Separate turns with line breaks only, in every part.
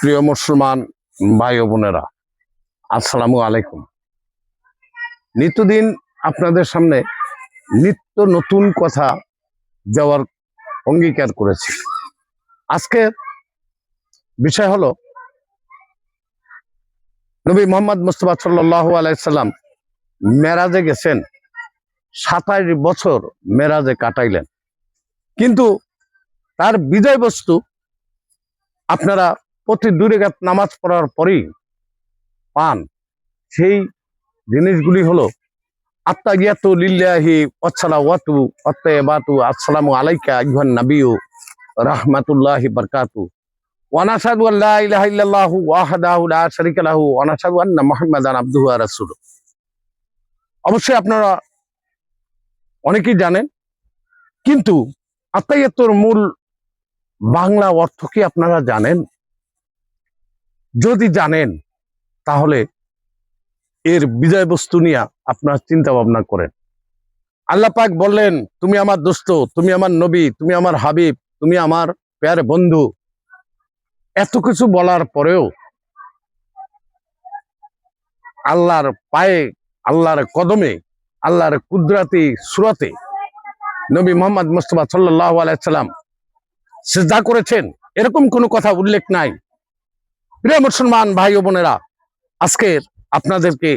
প্রিয় মুসলমান ভাই বোনেরা, আসসালামু আলাইকুম। নিত্যদিন আপনাদের সামনে নিত্য নতুন কথা দেওয়ার অঙ্গীকার করেছি। আজকের বিষয় হলো, নবী মোহাম্মদ মুস্তফা সাল্লাহ আলাইসাল্লাম মেরাজে গেছেন, সাতাশ বছর মেরাজে কাটাইলেন। কিন্তু তার বিজয় বস্তু আপনারা প্রতি দুই রেখাত নামাজ পড়ার পরেই পান। সেই জিনিসগুলি হলো আত্মা আত্মাগিয়াতু লিল্লাহি ওয়াসসালা ওয়াতু অত্তাইবাতু আসসালামু আলাইকা আইয়ুহান নাবিয়্যু, রাহমাতুল্লাহি বারাকাতু। ওয়া নাশহাদু ইলাহা ইল্লাল্লাহু ওয়াহদাহু লা শারীকা লাহু ওয়ানাশাদু আন্না মুহাম্মাদান আবদুহু ওয়া রাসূলুহু। অবশ্যই আপনারা অনেকেই জানেন, কিন্তু আত্মাইয়াতুর মূল বাংলা অর্থ কি আপনারা জানেন? যদি জানেন, তাহলে এর বিষয়বস্তু নিয়ে আপনার চিন্তা ভাবনা করেন। আল্লাহ পাক বললেন, তুমি আমার দোস্ত, তুমি আমার নবী, তুমি আমার হাবিব, তুমি আমার প্যার বন্ধু। এত কিছু বলার পরেও আল্লাহর পায়ে, আল্লাহর কদমে, আল্লাহর কুদরাতি সুরতে নবী মোহাম্মদ মুস্তফা সাল্লাহ আলাইসাল্লাম সেজদা করেছেন। এরকম কোনো কথা উল্লেখ নাই। প্রিয় মুসলমান ভাই ও বোনেরা আজকের আপনাদেরকে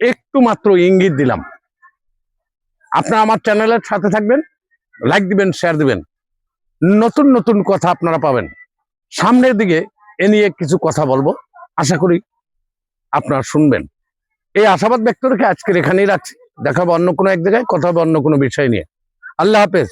একটু মাত্র ইঙ্গিত দিলাম। আপনারা আমার চ্যানেলের সাথে থাকবেন লাইক দিবেন শেয়ার দিবেন। নতুন নতুন কথা আপনারা পাবেন। সামনের দিকে এ নিয়ে কিছু কথা বলব, আশা করি আপনারা শুনবেন। এই আশাবাদ ব্যক্ত রেখে আজকের এখানেই রাখছি। দেখাবো অন্য কোনো এক জায়গায়, কথা হবে অন্য কোনো বিষয় নিয়ে। আল্লাহ হাফেজ।